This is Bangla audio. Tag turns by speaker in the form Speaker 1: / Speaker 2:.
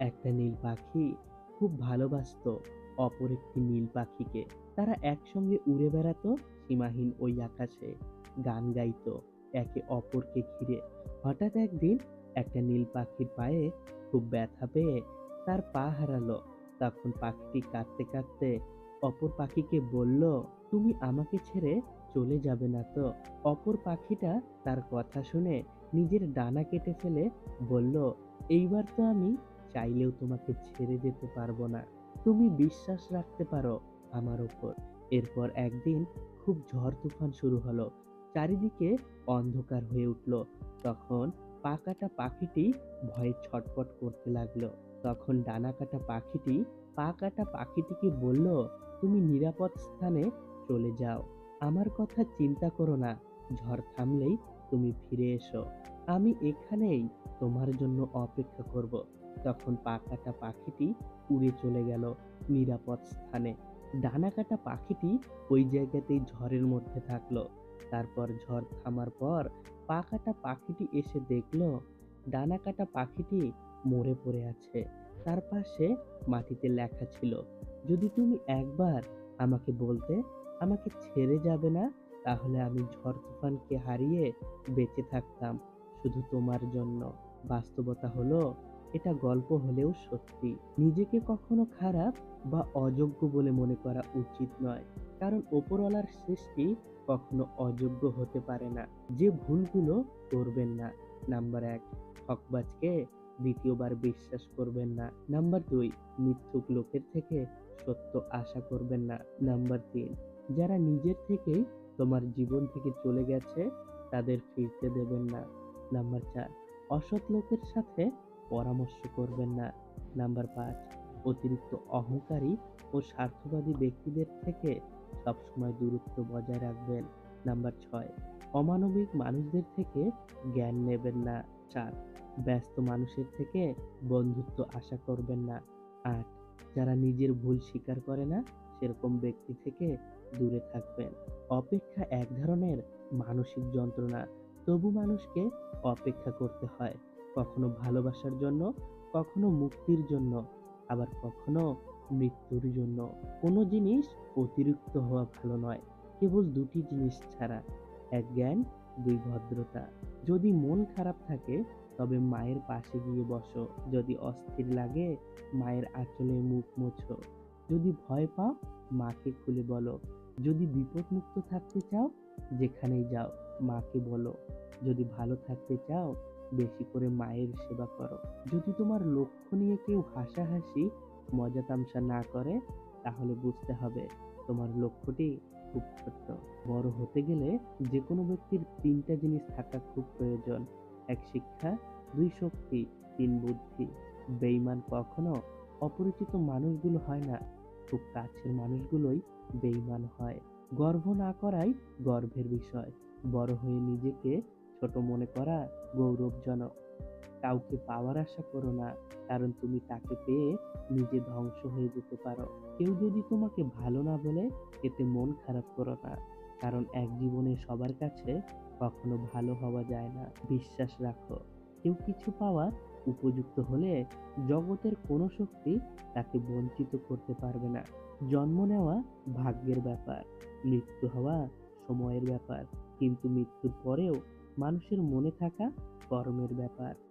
Speaker 1: একটা নীল পাখি খুব ভালোবাসতো। অপর একটি নীল পাখিকে। তারা একসঙ্গে উড়ে বেড়াতো সীমাহীন ওই আকাশে। গান গাইতো, একে অপরকে ঘিরে। হঠাৎ একদিন একটা নীল পাখির পায়ে খুব ব্যথা পেয়ে তার পা হারালো। তখন পাখিটি কাঁদতে কাঁদতে অপর পাখিকে বলল, তুমি আমাকে ছেড়ে চলে যাবে না তো? অপর পাখিটা তার কথা শুনে নিজের ডানা কেটে ফেলে বলল, এইবার তো আমি চাইলেও তোমাকে ছেড়ে যেতে পারব না। তুমি বিশ্বাস রাখতে পারো আমার ওপর। এরপর একদিন খুব ঝড় তুফান শুরু হলো। চারিদিকে অন্ধকার হয়ে উঠল। তখন পাকাটা পাখিটি ভয়ে ছটপট করতে লাগল। তখন ডানা কাটা পাখিটি পা কাটা পাখিটিকে বলল, তুমি নিরাপদ স্থানে চলে যাও। আমার কথা চিন্তা করো না। ঝড় থামলেই তুমি ফিরে এসো। আমি এখানেই তোমার জন্য অপেক্ষা করব। তখন পাকাটা পাখিটি উড়ে চলে গেল নিরাপদ স্থানে। ডানা কাটা পাখিটি ওই জায়গাতেই ঝড়ের মধ্যে থাকল। তারপর ঝড় থামার পর পা কাটা পাখিটি এসে দেখল ডানা কাটা পাখিটি মরে পড়ে আছে। তার পাশে মাটিতে লেখা ছিল, যদি তুমি একবার আমাকে বলতে আমাকে ছেড়ে যাবে না, তাহলে আমি ঝড় তুফানকে হারিয়ে বেঁচে থাকতাম শুধু তোমার জন্য। বাস্তবতা হলো এটা গল্প হলেও সত্যি। নিজেকে কখনো খারাপ বা অযোগ্য বলে মনে করা উচিত নয়, কারণ ওপরওয়ালার সৃষ্টি কখনো অযোগ্য হতে পারে না। যে ভুলগুলো করবেন না, নাম্বার এক, হকবাজকে দ্বিতীয়বার বিশ্বাস করবেন না। নাম্বার দুই, মিথ্যুক লোকের থেকে সত্য আশা করবেন না। নাম্বার তিন, যারা নিজের থেকেই তোমার জীবন থেকে চলে গেছে, তাদের ফিরতে দেবেন না। নাম্বার চার, অসৎ লোকের সাথে পরামর্শ করবেন না। নাম্বার পাঁচ, অতিরিক্ত অহংকারী ও স্বার্থবাদী ব্যক্তিদের থেকে সবসময় দূরত্ব বজায় রাখবেন। নাম্বার ছয়, অমানবিক মানুষদের থেকে জ্ঞান নেবেন না। চার, ব্যস্ত মানুষের থেকে বন্ধুত্ব আশা করবেন না। আট, যারা নিজের ভুল স্বীকার করে না, সেরকম ব্যক্তি থেকে দূরে থাকবেন। অপেক্ষা এক ধরনের মানসিক যন্ত্রণা, তবু মানুষকে অপেক্ষা করতে হয়। কখনো ভালোবাসার জন্য, কখনো মুক্তির জন্য, আবার কখনো মৃত্যুর জন্য। কোনো জিনিস অতিরিক্ত হওয়া ভালো নয়, কেবল দুটি জিনিস ছাড়া, এক জ্ঞান, দুই ভদ্রতা। যদি মন খারাপ থাকে, তবে মায়ের পাশে গিয়ে বসো। যদি অস্থির লাগে, মায়ের আঁচলে মুখ মোছো। যদি ভয় পাও, মাকে খুলে বলো। যদি বিপদমুক্ত থাকতে চাও, যেখানেই যাও, মাকে বলো। যদি ভালো থাকতে চাও বেশি করে মায়ের সেবা করো। যদি তোমার লক্ষ্য নিয়ে কেউ হাসাহাসি, মজা তামসা না করে, তাহলে বুঝতে হবে তোমার লক্ষ্যটি খুব ছোট্ট। বড় হতে গেলে যে কোনো ব্যক্তির তিনটা জিনিস থাকা খুব প্রয়োজন। এক শিক্ষা, দুই শক্তি, তিন বুদ্ধি। বেইমান কখনো অপরিচিত মানুষগুলো হয় না, খুব কাছের মানুষগুলোই বেইমান হয়। গর্ব না করাই গর্বের বিষয়। বড় হয়ে নিজেকে ছোট মনে করা গৌরবজনক। কাউকে পাওয়ার আশা করো না, কারণ তুমি তাকে পেয়ে নিজে ধ্বংস হয়ে যেতে পারো। কেউ যদি তোমাকে ভালো না বলে, এতে মন খারাপ করো না। কারণ এক জীবনে সবার কাছে কখনো ভালো হওয়া যায় না। বিশ্বাস রাখো, কেউ কিছু পাওয়ার উপযুক্ত হলে জগতের কোনো শক্তি তাকে বঞ্চিত করতে পারবে না। জন্ম নেওয়া ভাগ্যের ব্যাপার, মৃত্যু হওয়া সময়ের ব্যাপার, কিন্তু মৃত্যুর পরেও মানুষের মনে থাকা কর্মের ব্যাপার।